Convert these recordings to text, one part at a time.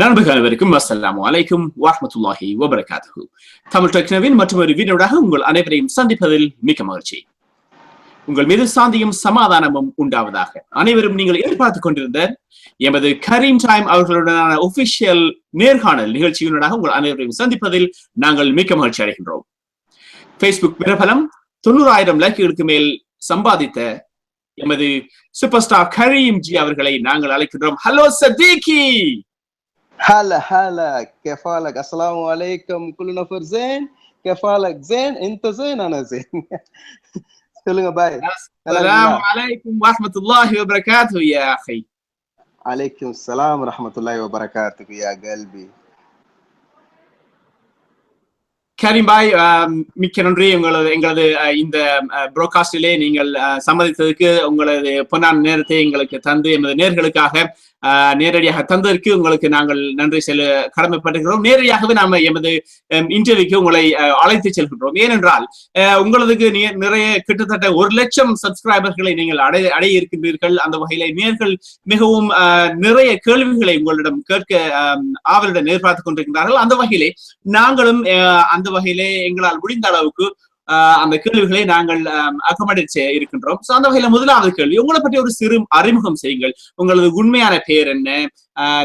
நண்பர்கள் அனைவருக்கும் அஸ்லாம் வலைக்கும் வரஹ்மத்துல்லாஹி வபரகாத்து தமிழ் டெக்னவின் மற்றும் ஒரு வீடியோடாக உங்கள் அனைவரையும் சந்திப்பதில் மிக்க மகிழ்ச்சி. உங்கள் மீது சாந்தியும் சமாதானமும் உண்டாவதாக. அனைவரும் நீங்கள் எதிர்பார்த்துக் கொண்டிருந்த எமது கரீம் டைம் அவர்களுடனான ஒபிஷியல் நேர்காணல் நிகழ்ச்சியினூடாக உங்கள் அனைவரையும் சந்திப்பதில் நாங்கள் மிக்க மகிழ்ச்சி அடைகின்றோம். பேஸ்புக் பிரபலம் தொண்ணூறாயிரம் லைக்குகளுக்கு மேல் சம்பாதித்த எமது சூப்பர் ஸ்டார் கரீம் ஜி அவர்களை நாங்கள் அழைக்கின்றோம். ஹலோ சதீகி هلا هلا. كيف حالك السلام عليكم. كل نفر زين؟ كيف حالك زين؟ انت زين؟ أنا زين. سلام باي السلام عليكم ورحمة الله وبركاته يا أخي. عليكم السلام ورحمة الله وبركاته يا قلبي. கரீம் பாய் மிக்க நன்றி. உங்களது எங்களது இந்த புரோகாஸ்டிலே நீங்கள் சம்மதித்ததுக்கு உங்களது பொன்னான நேரத்தை எங்களுக்கு தந்து எமது நேர்களுக்காக நேரடியாக தந்ததற்கு உங்களுக்கு நாங்கள் நன்றி செல்ல கடமைப்பட்டிருக்கிறோம். நேரடியாகவே நாம எமது இன்டர்வியூக்கு உங்களை அழைத்து செல்கின்றோம். ஏனென்றால் அஹ், உங்களதுக்கு நிறைய கிட்டத்தட்ட ஒரு லட்சம் சப்ஸ்கிரைபர்களை நீங்கள் அடை அடைய இருக்கின்றீர்கள் அந்த வகையில நேர்கள் மிகவும் அஹ், நிறைய கேள்விகளை உங்களிடம் கேட்க அஹ், ஆவலுடன் எதிர்பார்த்துக் கொண்டிருக்கிறார்கள் அந்த வகையிலே நாங்களும் அந்த அந்த வகையிலே எங்களால் முடிந்த அளவுக்கு அந்த கேள்விகளை நாங்கள் அக்கமடேட் இருக்கின்றோம். சோ அந்த வகையில முதலாவது கேள்வி உங்களை பற்றி ஒரு சிறு அறிமுகம் செய்யுங்கள். உங்களது உண்மையான பெயர் என்ன?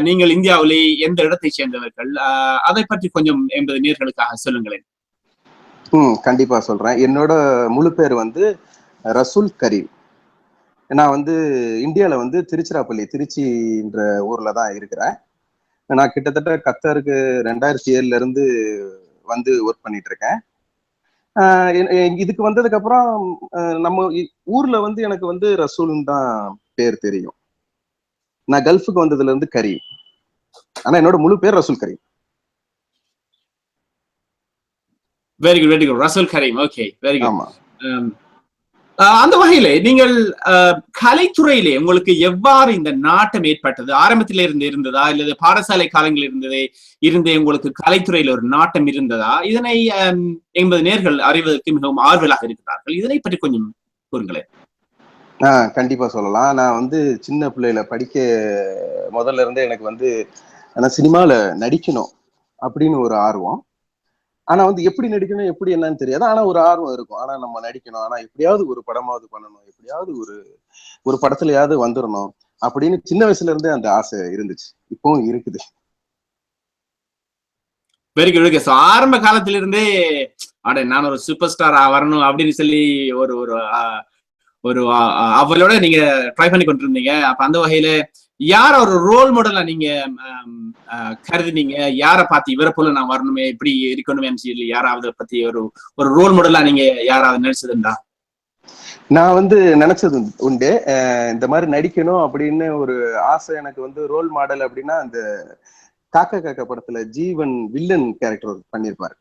நீங்கள் இந்தியாவிலே எந்த இடத்தை சேர்ந்தவர்கள்? அதை பற்றி கொஞ்சம் என்பது நேர்களுக்காக சொல்லுங்களேன். ம் கண்டிப்பா சொல்றேன். என்னோட முழு பேர் வந்து ரசூல் கரீம். நான் வந்து இந்தியால வந்து திருச்சிராப்பள்ளி திருச்சின்ற ஊர்ல தான் இருக்கிறேன். நான் கிட்டத்தட்ட கத்தருக்கு ரெண்டாயிரத்தி ஏழுல இருந்து வந்து ஒர்க் பண்ணிட்டு இருக்கேன் இதுக்கு வந்ததுக்கு அப்புறம் நம்ம ஊர்ல வந்து எனக்கு வந்து ரசூல்னு தான் பேர் தெரியும். நான் கல்ஃபுக்கு வந்ததுல இருந்து கரீம். ஆனா என்னோட முழு பேர் Rasool Karim. Very good very good Rasool Karim okay very good அந்த வகையிலே நீங்கள் கலைத்துறையிலே உங்களுக்கு எவ்வாறு இந்த நாட்டம் ஏற்பட்டது? ஆரம்பத்தில இருந்து இருந்ததா? இல்லது பாடசாலை காலங்களில் இருந்ததே இருந்தே உங்களுக்கு கலைத்துறையில ஒரு நாட்டம் இருந்ததா? இதனை அஹ், எண்பது நேர்கள் அறிவதற்கு மிகவும் ஆர்வலாக இருக்கிறார்கள். இதனை பற்றி கொஞ்சம் கூறுங்களேன். ஆஹ் கண்டிப்பா சொல்லலாம். நான் வந்து சின்ன பிள்ளையில படிக்க முதல்ல இருந்தே எனக்கு வந்து நான் சினிமால நடிக்கணும் அப்படின்னு ஒரு ஆர்வம். ஆனா வந்து எப்படி நடிக்கணும் எப்படி என்னன்னு தெரியாது. ஆனா ஒரு ஆர்வம் இருக்கும். ஆனா நம்ம நடிக்கணும். ஆனா எப்படியாவது ஒரு படமாவது பண்ணணும். எப்படியாவது ஒரு ஒரு படத்துலயாவது வந்துடணும் அப்படின்னு சின்ன வயசுல இருந்தே அந்த ஆசை இருந்துச்சு. இப்பவும் இருக்குது. வெரி குட் ஓகே ஸோ ஆரம்ப காலத்திலிருந்தே அட நான் ஒரு சூப்பர் ஸ்டார் வரணும் அப்படின்னு சொல்லி ஒரு ஒரு அஹ், ஒரு அவளோட நீங்க ட்ரை பண்ணி கொண்டிருந்தீங்க. அப்ப அந்த வகையில யார ஒரு ரோல் மாடலா நீங்க கருதுனீங்க? யாரை பார்த்து இவரை போல நான் வரணுமே? இப்படி இருக்கணுமே சொல்லி யாராவது பத்தி ஒரு ஒரு ரோல் மாடலா நீங்க யாராவது நினைச்சதுண்டா? நான் வந்து நினைச்சது உண்டு. இந்த மாதிரி நடிக்கணும் அப்படின்னு ஒரு ஆசை எனக்கு வந்து ரோல் மாடல் அப்படின்னா அந்த காக்கா காக்கா படத்துல ஜீவன் வில்லன் கேரக்டர் பண்ணியிருப்பாரு.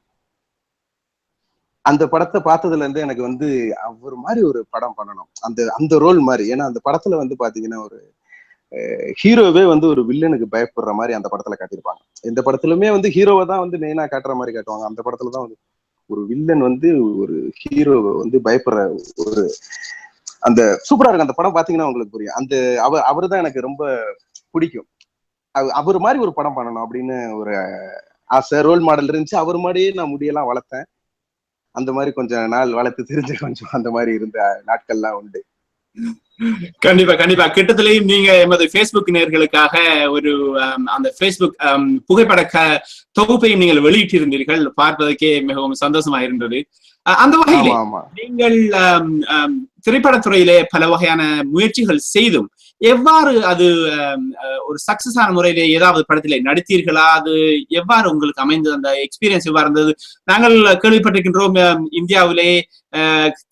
அந்த படத்தை பார்த்ததுல இருந்து எனக்கு வந்து அவர் மாதிரி ஒரு படம் பண்ணணும். அந்த அந்த ரோல் மாதிரி. ஏன்னா அந்த படத்துல வந்து பாத்தீங்கன்னா ஒரு ஹீரோவே வந்து ஒரு வில்லனுக்கு பயப்படுற மாதிரி அந்த படத்துல காட்டியிருப்பாங்க. இந்த படத்துலயுமே வந்து ஹீரோவை தான் வந்து மெயினா காட்டுற மாதிரி காட்டுவாங்க. அந்த படத்துல தான் வந்து ஒரு வில்லன் வந்து ஒரு ஹீரோவை வந்து பயப்படுற ஒரு அந்த சூப்பரா இருக்கும். அந்த படம் பாத்தீங்கன்னா உங்களுக்கு புரியும். அந்த அவர் அவர் தான் எனக்கு ரொம்ப பிடிக்கும். அவ- அவர் மாதிரி ஒரு படம் பண்ணணும் அப்படின்னு ஒரு ஆசை ரோல் மாடல் இருந்துச்சு. அவர் மாதிரியே நான் முடியெல்லாம் வளர்த்தேன். அந்த மாதிரி கொஞ்சம் நாள் வளர்த்து தெரிஞ்சு கொஞ்சம் அந்த மாதிரி இருந்த நாட்கள்லாம் உண்டு. கண்டிப்பா கண்டிப்பா. கிட்டத்திலையும் நீங்க எமது Facebook நேர்களுக்காக ஒரு அந்த Facebook ஆம், புகைப்பட க தொகுப்பையும் நீங்கள் வெளியிட்டிருந்தீர்கள். பார்ப்பதற்கே மிகவும் சந்தோஷமா இருந்தது அந்த வகையிலே நீங்கள் திரைப்படத்துறையிலே பல வகையான முயற்சிகள் செய்தும் எவ்வாறு அது ஒரு சக்சஸ் ஆன முறையிலே ஏதாவது படத்திலே நடித்தீர்களா? அது எவ்வாறு உங்களுக்கு அமைந்தது? அந்த எக்ஸ்பீரியன்ஸ் எவ்வாறு இருந்தது? நாங்கள் கேள்விப்பட்டிருக்கின்றோம் இந்தியாவிலே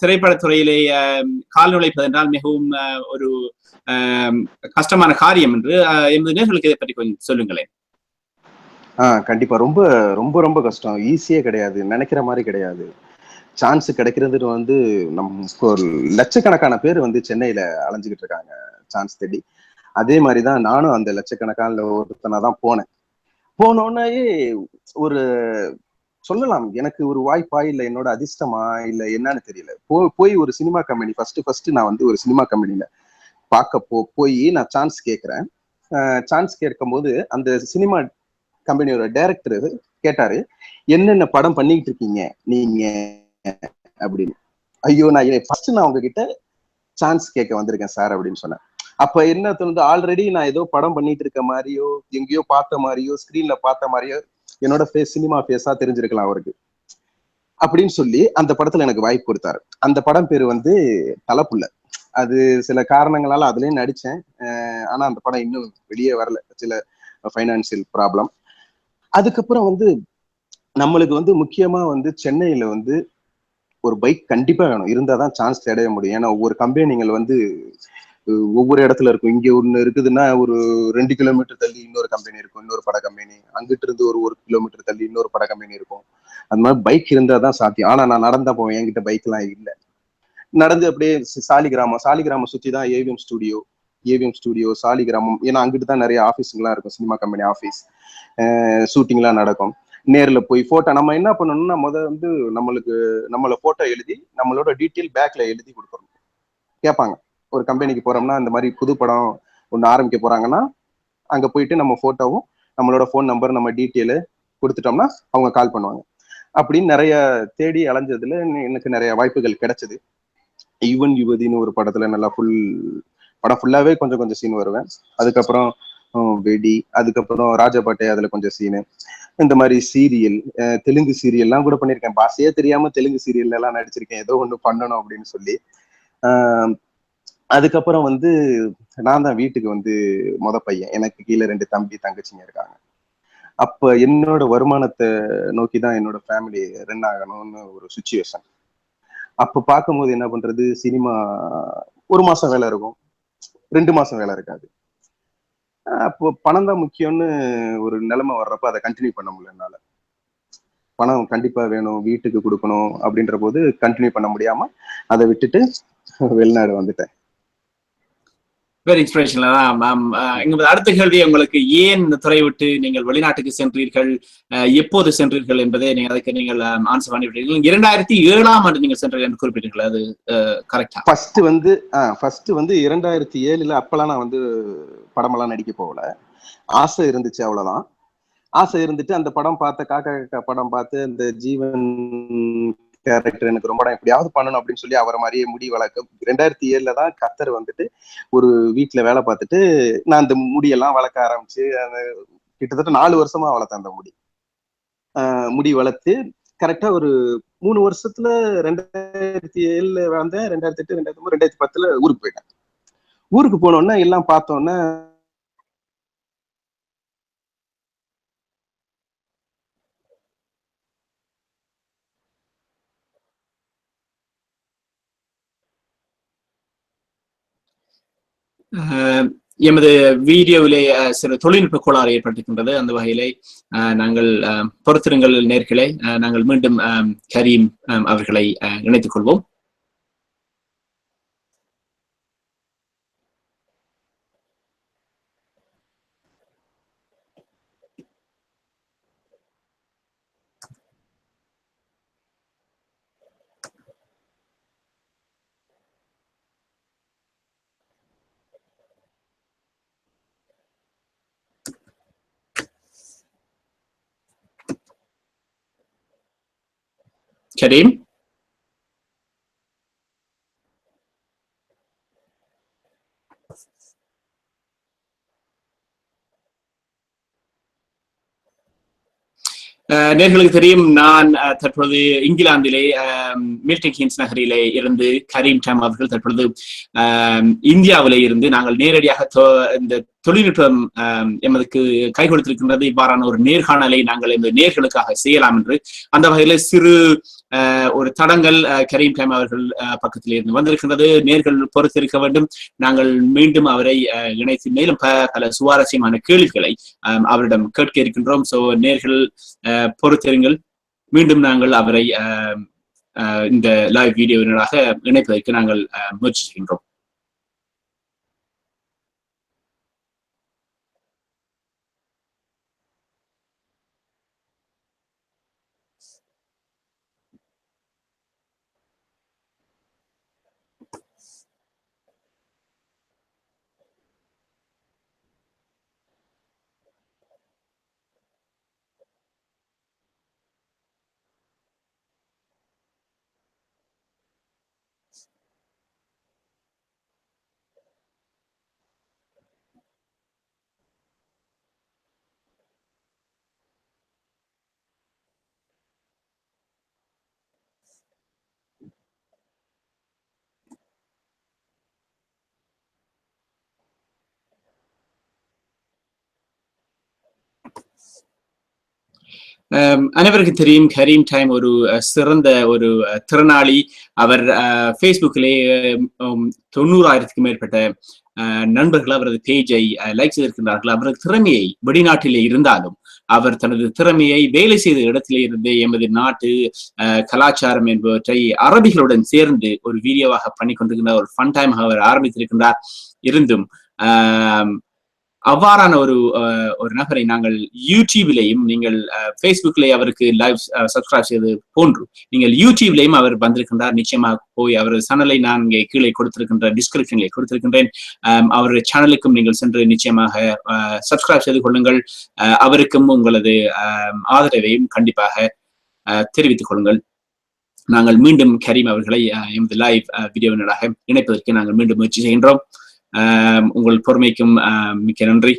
திரைப்படத்துறையிலே கால் நுழைப்பது என்றால் மிகவும் ஒரு கஷ்டமான காரியம் என்று எமது நேர்களுக்கு இதை பற்றி கொஞ்சம் சொல்லுங்களேன். ஆஹ் கண்டிப்பா. ரொம்ப ரொம்ப ரொம்ப கஷ்டம். ஈஸியே கிடையாது. நினைக்கிற மாதிரி கிடையாது. சான்ஸ் கிடைக்கிறது வந்து நம் ஒரு லட்சக்கணக்கான பேர் வந்து சென்னையில அலைஞ்சுக்கிட்டு இருக்காங்க. சான்ஸ் தேடி. அதே மாதிரி தான் நானும் அந்த லட்சக்கணக்கான ஒருத்தனா தான் போனேன். போனோடனே ஒரு சொல்லலாம் எனக்கு ஒரு வாய்ப்பா இல்ல என்னோட அதிர்ஷ்டமா இல்ல என்னன்னு தெரியல. போ போய் ஒரு சினிமா கம்பெனி ஃபர்ஸ்ட் ஃபர்ஸ்ட் நான் வந்து ஒரு சினிமா கம்பெனியில பார்க்க போ போய் நான் சான்ஸ் கேட்குறேன். சான்ஸ் கேட்கும்போது அந்த சினிமா கம்பெனியோட டைரக்டர் கேட்டாரு என்னென்ன படம் பண்ணிக்கிட்டு இருக்கீங்க நீங்க? அப்படின்னு. ஐயோ நான் ஃபர்ஸ்ட் நான் உங்ககிட்ட சான்ஸ் கேட்க வந்திருக்கேன் சார் அப்படின்னு சொன்னேன். அப்ப என்ன தோணுது? ஆல்ரெடி நான் ஏதோ படம் பண்ணிட்டு இருக்க மாதிரியோ எங்கேயோ பார்த்த மாதிரியோ ஸ்கிரீன்ல பார்த்த மாதிரியோ என்னோட ஃபேஸ் சினிமா ஃபேஸா தெரிஞ்சிருக்கலாம் அவருக்கு. அப்படின்னு சொல்லி அந்த படத்துல எனக்கு வாய்ப்பு கொடுத்தாரு. அந்த படம் பேரு வந்து தலப்புள்ள அது சில காரணங்களால அதுலயும் நடிச்சேன். ஆனா அந்த படம் இன்னும் வெளியே வரல. சில ஃபைனான்சியல் ப்ராப்ளம் அதுக்கப்புறம் வந்து நம்மளுக்கு வந்து முக்கியமா வந்து சென்னையில வந்து ஒரு பைக் கண்டிப்பா வேணும். இருந்தாதான் சான்ஸ் தேடைய முடியும். ஏன்னா ஒவ்வொரு கம்பெனிகள் வந்து ஒவ்வொரு இடத்துல இருக்கும். இங்க ஒண்ணு இருக்குதுன்னா ஒரு ரெண்டு கிலோமீட்டர் தள்ளி இன்னொரு கம்பெனி இருக்கும். இன்னொரு பட கம்பெனி அங்கிட்டு இருந்து ஒரு ஒரு கிலோமீட்டர் தள்ளி இன்னொரு பட கம்பெனி இருக்கும். அந்த மாதிரி பைக் இருந்தா தான் சாத்தியம். ஆனா நான் நடந்தா போவேன். என்கிட்ட பைக் எல்லாம் இல்லை. நடந்து அப்படியே சாலிகிராமம். சாலிகிராமம் சுத்தி தான் AVM studio AVM studio Saligramam. ஏன்னா அங்கிட்டு தான் நிறைய ஆஃபீஸுங்கெல்லாம் இருக்கும். சினிமா கம்பெனி ஆஃபீஸ் ஷூட்டிங்லாம் நடக்கும். நேர்ல போய் போட்டோ நம்ம என்ன பண்ணணும்னா முதல் வந்து நம்மளுக்கு நம்மள போட்டோ எழுதி நம்மளோட டீட்டெயில் பேக்ல எழுதி கொடுக்கணும். கேட்பாங்க. ஒரு கம்பெனிக்கு போறோம்னா இந்த மாதிரி புது படம் ஒன்று ஆரம்பிக்க போறாங்கன்னா அங்க போயிட்டு நம்ம போட்டோவும் நம்மளோட ஃபோன் நம்பர் நம்ம டீட்டெயிலு கொடுத்துட்டோம்னா அவங்க கால் பண்ணுவாங்க. அப்படின்னு நிறைய தேடி அலைஞ்சதுல எனக்கு நிறைய வாய்ப்புகள் கிடைச்சது. யுவன் யுவதின்னு ஒரு படத்துல நல்லா ஃபுல் படம் ஃபுல்லாவே கொஞ்சம் கொஞ்சம் சீன் வருவேன். அதுக்கப்புறம் வெடி அதுக்கப்புறம் ராஜபாட்டை அதுல கொஞ்சம் சீனு இந்த மாதிரி சீரியல் தெலுங்கு சீரியல்லாம் கூட பண்ணியிருக்கேன். பாசையே தெரியாம தெலுங்கு சீரியல் எல்லாம் நடிச்சிருக்கேன். ஏதோ ஒன்று பண்ணணும் அப்படின்னு சொல்லி. அதுக்கப்புறம் வந்து நான் தான் வீட்டுக்கு வந்து மொத பையன். எனக்கு கீழே ரெண்டு தம்பி தங்கச்சிங்க இருக்காங்க. அப்ப என்னோட வருமானத்தை நோக்கி தான் என்னோட ஃபேமிலி ரன் ஆகணும்னு ஒரு சுச்சுவேஷன் அப்ப பார்க்கும்போது என்ன பண்றது? சினிமா ஒரு மாசம் வேலை இருக்கும். ரெண்டு மாசம் வேலை இருக்காது. அப்போ பணம் தான் முக்கியம்னு ஒரு நிலைமை வர்றப்ப அதை கண்டினியூ பண்ண முடியல என்னால. பணம் கண்டிப்பா வேணும் வீட்டுக்கு கொடுக்கணும் அப்படின்ற போது கண்டினியூ பண்ண முடியாம அதை விட்டுட்டு வெளிநாடு வந்துட்டேன். வெரி இன்ஸ்பிரேஷன்ல தான் மேம் எங்களது அடுத்த கேள்வி உங்களுக்கு ஏன் இந்த துறை விட்டு நீங்கள் வெளிநாட்டுக்கு சென்றீர்கள்? எப்போது சென்றீர்கள் என்பதை நீங்க அதுக்கு நீங்கள் ஆன்சர் பண்ணிவிட்டீர்கள். இரண்டாயிரத்தி ஏழாம் ஆண்டு நீங்கள் சென்றீர்கள் என்று குறிப்பிட்டீர்கள் அது கரெக்டா ஃபர்ஸ்ட் வந்து ஃபர்ஸ்ட் வந்து இரண்டாயிரத்தி ஏழுல அப்பெல்லாம் நான் வந்து படமெல்லாம் நடிக்க போகல. ஆசை இருந்துச்சு அவ்வளவுதான். ஆசை இருந்துட்டு அந்த படம் பார்த்த காக்கா காக்கா படம் பார்த்து அந்த ஜீவன் கேரக்டர் எனக்கு ரொம்ப எப்படியாவது பண்ணணும் அப்படின்னு சொல்லி அவரை மாதிரியே முடி வளர்க்க ரெண்டாயிரத்தி ஏழுல தான் கத்தர் வந்துட்டு ஒரு வீட்டுல வேலை பார்த்துட்டு நான் அந்த முடியெல்லாம் வளர்க்க ஆரம்பிச்சு அந்த கிட்டத்தட்ட நாலு வருஷமா வளர்த்தேன் அந்த முடி. முடி வளர்த்து கரெக்டா ஒரு மூணு வருஷத்துல ரெண்டாயிரத்தி ஏழுல வந்தேன் ரெண்டாயிரத்தி எட்டு ரெண்டாயிரத்தி ஒன்பது ரெண்டாயிரத்தி பத்துல ஊருக்கு போயிட்டேன். ஊருக்கு போனோடனே எல்லாம் பார்த்தோன்னே எமது வீடியோவிலே சில தொழில்நுட்ப கோளாறு ஏற்பட்டிருக்கின்றது. அந்த வகையிலே நாங்கள் பொறுத்திருங்கள் நேர்களை நாங்கள் மீண்டும் கரீம் அவர்களை இணைத்துக் கொள்வோம். Karim? Uh, நேர்களுக்கு தெரியும் நான் uh, தற்பொழுது இங்கிலாந்திலே um, மில்டன் ஹீன்ஸ் நகரிலே இருந்து கரீம் டாம் அவர்கள் தற்பொழுது um, இந்தியாவிலே இருந்து நாங்கள் நேரடியாக இந்த தொழில்நுட்பம் எமதுக்கு கை கொடுத்திருக்கின்றது இவ்வாறான ஒரு நேர்காணலை நாங்கள் இந்த நேர்களுக்காக செய்யலாம் என்று. அந்த வகையில சிறு ஒரு தடங்கள் கரீம் டைம் அவர்கள் பக்கத்தில் இருந்து வந்திருக்கின்றது. நேர்கள் பொறுத்திருக்க வேண்டும். நாங்கள் மீண்டும் அவரை இணைத்து மேலும் பல சுவாரஸ்யமான கேள்விகளை அவரிடம் கேட்க இருக்கின்றோம். சோ நேர்கள் பொறுத்திருங்கள். மீண்டும் நாங்கள் அவரை இந்த லைவ் வீடியோவினராக இணைப்பதற்கு நாங்கள் முயற்சி செய்கின்றோம். அஹ் அனைவருக்கும் தெரியும் கரீம் டைம் ஒரு சிறந்த ஒரு திறனாளி அவர் ஃபேஸ்புக்கிலே தொண்ணூறாயிரத்துக்கும் மேற்பட்ட நண்பர்கள் அவரது பேஜை லைக் செய்திருக்கிறார்கள் அவரது திறமையை வெளிநாட்டிலே இருந்தாலும் அவர் தனது திறமையை வேலை செய்த இடத்திலே இருந்து எமது நாட்டு அஹ், கலாச்சாரம் என்பவற்றை அரபிகளுடன் சேர்ந்து ஒரு வீடியோவாக பண்ணி கொண்டிருக்கின்ற ஒரு ஃபன் டைம் அவர் ஆரம்பித்திருக்கின்றார் இருந்தும் அவ்வாறான ஒரு அஹ், ஒரு நபரை நாங்கள் யூடியூபிலேயும் நீங்கள் ஃபேஸ்புக்லேயே அவருக்கு லைவ் சப்ஸ்கிரைப் செய்தது போன்று நீங்கள் யூடியூப்லேயும் அவர் வந்திருக்கின்றார். நிச்சயமாக போய் அவரது சேனலை நான் இங்கே கீழே கொடுத்திருக்கின்ற டிஸ்கிரிப்ஷனிலே கொடுத்திருக்கின்றேன். அவரது சேனலுக்கும் நீங்கள் சென்று நிச்சயமாக சப்ஸ்கிரைப் செய்து கொள்ளுங்கள். அஹ், அவருக்கும் உங்களது ஆதரவையும் கண்டிப்பாக அஹ், தெரிவித்துக் கொள்ளுங்கள். நாங்கள் மீண்டும் கரீம் அவர்களை அஹ், எமது லைவ் வீடியோவினராக இணைப்பதற்கு நாங்கள் மீண்டும் முயற்சி செய்கின்றோம். உங்கள் பொறுமைக்கும் மிக்க நன்றி.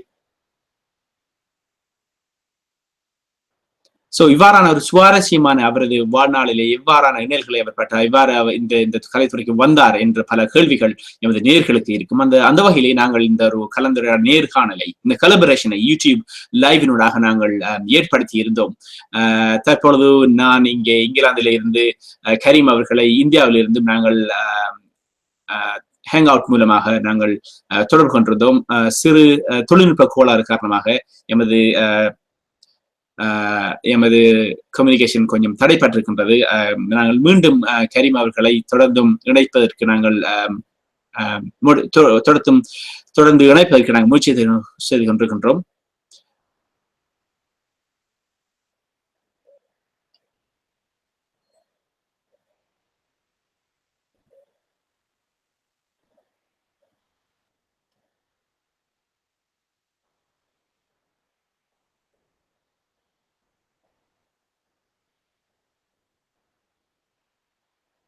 சோ இவ்வாறான ஒரு சுவாரஸ்யமான அவரது வாழ்நாளிலே எவ்வாறான இன்னல்களை அவர் பட்டார் இவ்வாறு அவர் இந்த இந்த கலைத்துறைக்கு வந்தார் என்ற பல கேள்விகள் எமது நேர்களுக்கு இருக்கும். அந்த அந்த வகையிலே நாங்கள் இந்த ஒரு கலந்துரையாடல் நேர்காணலை இந்த கலபரேஷனை யூடியூப் லைவினூடாக நாங்கள் ஏற்படுத்தி இருந்தோம். தற்பொழுது நான் இங்கே இங்கிலாந்தில இருந்து கரீம் அவர்களை இந்தியாவிலிருந்து நாங்கள் ஹேங் அவுட் மூலமாக நாங்கள் தொடர்பு கொண்டிருந்தோம். சிறு தொழில்நுட்ப கோளாறு காரணமாக எமது ஆஹ், ஆஹ், எமது கம்யூனிகேஷன் கொஞ்சம் தடைப்பட்டிருக்கின்றது. நாங்கள் மீண்டும் ஆஹ், கரீம் அவர்களை தொடர்ந்தும் இணைப்பதற்கு நாங்கள் முடி- தொடர்ந்தும் தொடர்ந்து இணைப்பதற்கு நாங்கள் முயற்சி செய்து- செய்து கொண்டிருக்கின்றோம்.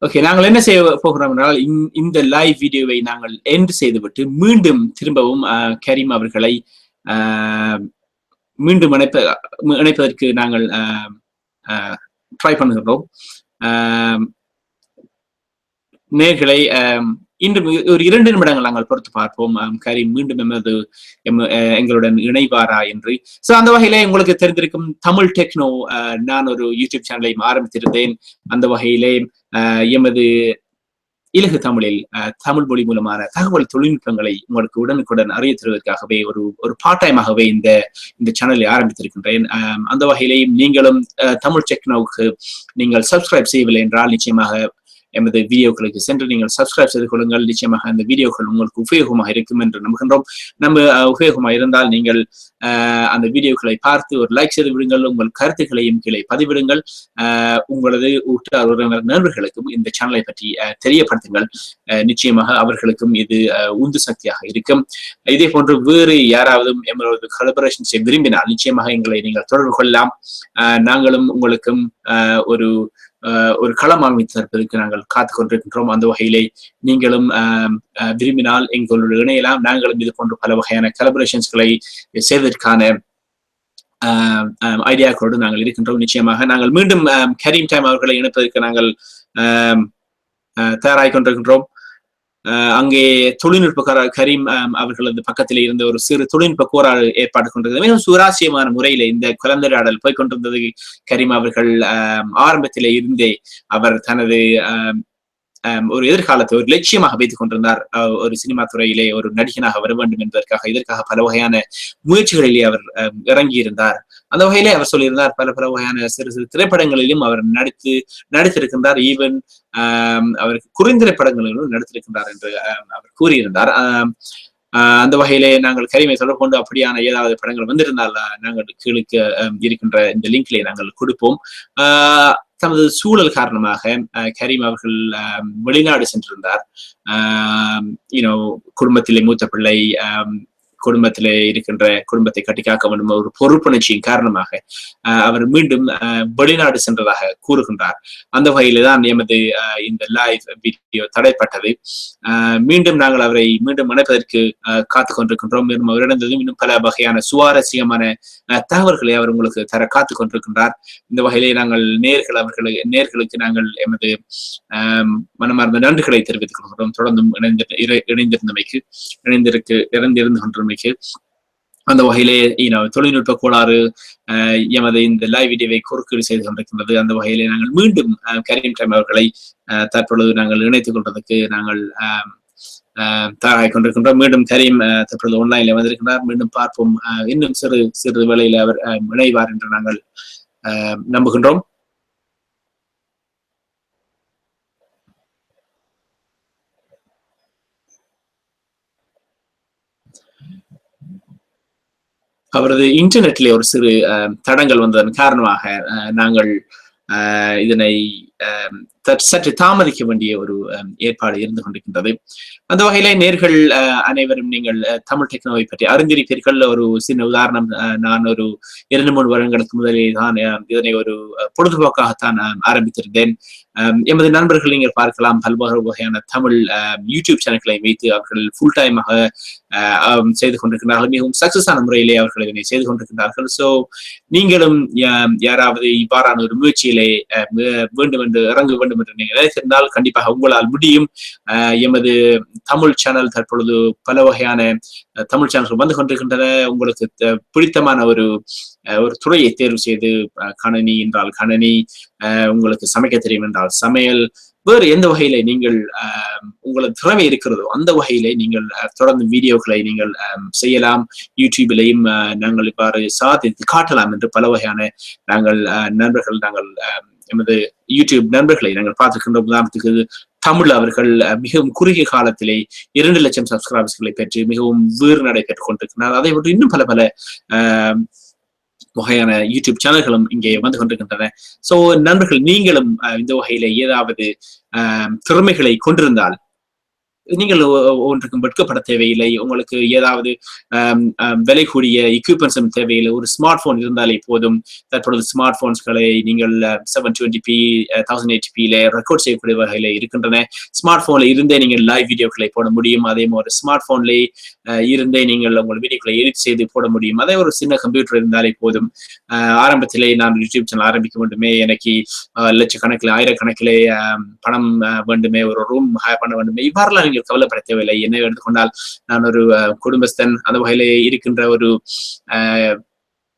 ஓகே நாங்கள் என்ன செய்ய போகிறோம் என்றால் இந்த- லைவ் வீடியோவை நாங்கள் எண்ட் செய்துவிட்டு மீண்டும் திரும்பவும் ஆஹ், கரீம் அவர்களை ஆஹ், மீண்டும் இணைப்ப இணைப்பதற்கு நாங்கள் ட்ரை பண்ணுகிறோம் ஆஹ், நேர்களை ஆஹ், இன்று ஒரு இரண்டு நிமிடங்கள் நாங்கள் பொறுத்து பார்ப்போம். கரீம் மீண்டும் எமது எம் அஹ், எங்களுடன் இணைவாரா என்று. சோ அந்த வகையில உங்களுக்கு தெரிந்திருக்கும் தமிழ் டெக்னோ நான் ஒரு யூடியூப் சேனலையும் ஆரம்பித்திருந்தேன். அந்த வகையிலே எமது இலகு தமிழில் தமிழ் மொழி மூலமான தகவல் தொழில்நுட்பங்களை உங்களுக்கு உடனுக்குடன் அறிய தருவதற்காகவே ஒரு ஒரு பார்ட் டைமாகவே இந்த இந்த சேனலை ஆரம்பித்திருக்கின்றேன். அந்த வகையிலேயும் நீங்களும் ஆஹ், தமிழ் டெக்னோவுக்கு நீங்கள் சப்ஸ்கிரைப் செய்யவில்லை என்றால் நிச்சயமாக எமது வீடியோக்களுக்கு சென்று நீங்கள் சப்ஸ்கிரைப் செய்து கொள்ளுங்கள். நிச்சயமாக அந்த வீடியோக்கள் உங்களுக்கு உபயோகமாக இருக்கும் என்று நம்புகின்றோம். நம்ம உபயோகமாக இருந்தால் நீங்கள் ஆஹ், அந்த வீடியோக்களை பார்த்து ஒரு லைக் செய்து விடுங்கள். உங்கள் கருத்துக்களையும் கீழே பதிவிடுங்கள். ஆஹ், உங்களது உற்றார் உறவினர் நண்பர்களுக்கும் இந்த சேனலை பற்றி தெரியப்படுத்துங்கள். ஆஹ், நிச்சயமாக அவர்களுக்கும் இது உந்து சக்தியாக இருக்கும். இதே போன்று வேறு யாராவது எங்களது செய்ய விரும்பினால் நிச்சயமாக எங்களை நீங்கள் தொடர்பு கொள்ளலாம். ஆஹ், நாங்களும் உங்களுக்கும் ஆஹ், ஒரு ஒரு களம் அமைத்து தற்பதற்கு நாங்கள் காத்துக் கொண்டிருக்கின்றோம். அந்த வகையிலே நீங்களும் ஆஹ், விரும்பினால் எங்களோடு இணையலாம். நாங்களும் இது போன்ற பல வகையான கலபரேஷன்ஸ்களை செய்வதற்கான ஐடியாக்களோடு நாங்கள் இருக்கின்றோம். நிச்சயமாக நாங்கள் மீண்டும் கரீம் டைம் அவர்களை இணைப்பதற்கு நாங்கள் ஆஹ், ஆஹ், கொண்டிருக்கின்றோம். அங்கே தொழில்நுட்ப கரீம் அவர்களது பக்கத்தில் இருந்த ஒரு சிறு தொழில்நுட்ப கோராடு ஏற்பாடு கொண்டிருந்தது மிகவும் சுவாரஸ்யமான முறையில இந்த கலந்துரையாடல் போய்கொண்டிருந்தது. கரீம் அவர்கள் ஆஹ், ஆரம்பத்திலே இருந்தே அவர் தனது ஆஹ், ஒரு எதிர்காலத்தை ஒரு லட்சியமாக வைத்துக் கொண்டிருந்தார் ஒரு சினிமா துறையிலே ஒரு நடிகனாக வர வேண்டும் என்பதற்காக இதற்காக பல வகையான முயற்சிகளிலே அவர் இறங்கி இறங்கியிருந்தார். அந்த வகையிலே அவர் சொல்லியிருந்தார் பல பல வகையான சிறு சிறு திரைப்படங்களிலும் அவர் நடித்து நடித்திருக்கின்றார். ஈவன் அவருக்கு குறுந்திரைப்படங்களிலும் நடித்திருக்கின்றார் என்று அவர் கூறியிருந்தார். ஆஹ், ஆஹ், அந்த வகையிலே நாங்கள் கரிமை தொடர்பு கொண்டு அப்படியான ஏதாவது படங்கள் வந்திருந்தால் நாங்கள் கீழுக்கு இருக்கின்ற இந்த லிங்க்லே நாங்கள் கொடுப்போம். ஆஹ், தமது சூழல் காரணமாக கரீம் அவர்கள் வெளிநாடு சென்றிருந்தார். யூனோ குடும்பத்திலே மூத்த பிள்ளை ஆஹ், குடும்பத்திலே இருக்கின்ற குடும்பத்தை கட்டிக்காக்க வேண்டும் ஒரு பொறுப்புணர்ச்சியின் காரணமாக அவர் மீண்டும் வெளிநாடு சென்றதாக கூறுகின்றார். அந்த வகையில தான் எமது இந்த லைவ் வீடியோ தடைப்பட்டது. மீண்டும் நாங்கள் அவரை மீண்டும் இணைப்பதற்கு காத்துக் கொண்டிருக்கின்றோம். மேலும் அவர் இணைந்ததும் இன்னும் பல வகையான சுவாரஸ்யமான தகவல்களை அவர் உங்களுக்கு தர காத்துக் கொண்டிருக்கின்றார். இந்த வகையிலே நாங்கள் நேர்கள் அவர்களுக்கு நேர்களுக்கு நாங்கள் எமது மனமார்ந்த நன்றிகளை தெரிவித்துக் கொள்கிறோம். தொடர்ந்தும் இணைந்து இணைந்திருந்தமைக்கு இணைந்திருக்கு இறந்திருந்து கொண்டிருமைக்கு அந்த வகையிலே ஈனோ தொழில்நுட்ப கோளாறு அஹ், எமது இந்த லைவ் வீடியோவை குறுக்கீடு செய்து கொண்டிருக்கின்றது. அந்த வகையிலே நாங்கள் மீண்டும் கரீம் டைம் அவர்களை அஹ், தற்பொழுது நாங்கள் இணைத்துக் கொள்வதற்கு நாங்கள் அஹ், கொண்டிருக்கின்றோம். மீண்டும் கரீம் தற்பொழுது ஆன்லைன்ல வந்திருக்கின்றார் மீண்டும் பார்ப்போம். அஹ், இன்னும் சிறு சிறு வேளையில் அவர் இணைவார் என்று நாங்கள் அஹ், நம்புகின்றோம். அவரது இன்டர்நெட்டிலே ஒரு சிறு அஹ், தடங்கள் வந்ததன் காரணமாக அஹ், நாங்கள் இதனை சற்று- தாமதிக்க வேண்டிய ஒரு ஏற்பாடு இருந்து கொண்டிருக்கின்றது. அந்த வகையில நேர்கள் அனைவரும் நீங்கள் தமிழ் டெக்னோவை பற்றி அறிந்திருப்பீர்கள். ஒரு சின்ன உதாரணம் நான் ஒரு இரண்டு மூணு வருடங்களுக்கு முதலே தான் இதனை ஒரு பொழுதுபோக்காகத்தான் ஆரம்பித்திருந்தேன். எமது நண்பர்கள் நீங்கள் பார்க்கலாம் பல்வேறு வகையான தமிழ் அஹ், யூடியூப் சேனல்களை வைத்து அவர்கள் ஃபுல் டைமாக அஹ், செய்து கொண்டிருக்கிறார்கள் மிகவும் சக்சஸ் ஆன முறையிலே அவர்கள் இதனை செய்து கொண்டிருக்கிறார்கள் சோ நீங்களும் யாராவது இவ்வாறான ஒரு முயற்சியிலே வேண்டும் என்று இறங்க வேண்டும் என்று நீங்கள் நினைத்திருந்தால் கண்டிப்பாக உங்களால் முடியும். அஹ், எமது தமிழ் சேனல் தற்பொழுது பல வகையான தமிழ் சேனல்கள் வந்து கொண்டிருக்கின்றன. உங்களுக்கு பிடித்தமான ஒரு ஒரு துறையை தேர்வு செய்து அஹ், கணனி என்றால் கணனி அஹ், உங்களுக்கு சமைக்க தெரியும் என்றால் சமையல் வேறு எந்த வகையில நீங்கள் அஹ், உங்களது திறமை இருக்கிறதோ அந்த வகையிலே நீங்கள் அஹ், தொடர்ந்து வீடியோக்களை நீங்கள் செய்யலாம். யூடியூபிலையும் அஹ், நாங்கள் இவ்வாறு சாதித்து காட்டலாம் என்று பல வகையான நாங்கள் அஹ், நண்பர்கள் நாங்கள் அஹ், எமது யூடியூப் நண்பர்களை நாங்கள் பார்த்திருக்கின்ற உதாரணத்துக்கு தமிழ் அவர்கள் அஹ், மிகவும் குறுகிய காலத்திலே இரண்டு லட்சம் சப்ஸ்கிரைபர்ஸ்களை பெற்று மிகவும் வீறு நடை பெற்றுக் கொண்டிருக்கிறார். அதை விட்டு இன்னும் பல பல வகையான யூடியூப் சேனல்களும் இங்கே வந்து கொண்டிருக்கின்றன. சோ நண்பர்கள் நீங்களும் இந்த வகையில ஏதாவது திறமைகளை கொண்டிருந்தால் நீங்கள் ஒன்றுக்கும் வெட்கப்பட தேவையில்லை. உங்களுக்கு ஏதாவது விலை கூடிய எக்யூப்மெண்ட்ஸும் தேவையில்லை. ஒரு ஸ்மார்ட் போன் இருந்தாலே போதும். தற்பொழுது ஸ்மார்ட் போன்ஸ்களை நீங்கள் seven twenty P thousand eight பியில record செய்யக்கூடிய வகையில இருக்கின்றன. ஸ்மார்ட் போன்ல இருந்தே நீங்கள் லைவ் வீடியோக்களை போட முடியும். அதே மாதிரி ஸ்மார்ட் போன்ல இருந்தே நீங்கள் உங்கள் வீடியோக்களை எடிட் செய்து போட முடியும். அதே ஒரு சின்ன கம்ப்யூட்டர் இருந்தாலே போதும். ஆரம்பத்திலே நான் யூடியூப் சேனல் ஆரம்பிக்க வேண்டுமே. எனக்கு லட்சக்கணக்கில் ஆயிரக்கணக்கிலே பணம் வேண்டுமே. ஒரு ரூம் ஹேர் பண்ண வேண்டுமே. இவ்வாறுலாம் நீங்கள் கவலைப்பட தேவையில்லை என்ன எடுத்துக்கொண்டால் நான் ஒரு குடும்பஸ்தன் அந்த வகையிலே இருக்கின்ற ஒரு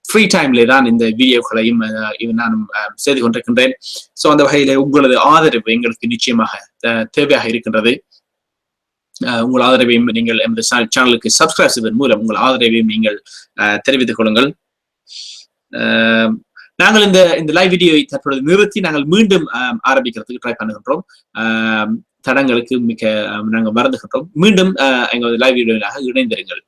ஃப்ரீ டைம்ல தான் இந்த வீடியோக்களையும் அஹ், நானும் செய்து கொண்டிருக்கின்றேன். ஸோ அந்த வகையில உங்களது ஆதரவு எங்களுக்கு நிச்சயமாக தேவையாக இருக்கின்றது. உங்கள் ஆதரவையும் நீங்கள் எமது சேனலுக்கு சப்ஸ்கிரைப் செய்வதன் மூலம் உங்கள் ஆதரவையும் நீங்கள் அஹ், தெரிவித்துக் கொள்ளுங்கள். நாங்கள் இந்த இந்த லைவ் வீடியோவை தற்பொழுது நிறுத்தி நாங்கள் மீண்டும் ஆரம்பிக்கிறதுக்கு ட்ரை பண்ணுகின்றோம். தடங்களுக்கு மிக நாங்கள் மறந்துகிட்டோம். மீண்டும் எங்களது லைவ் வீடியோவிலாக இணைந்திருங்கள்.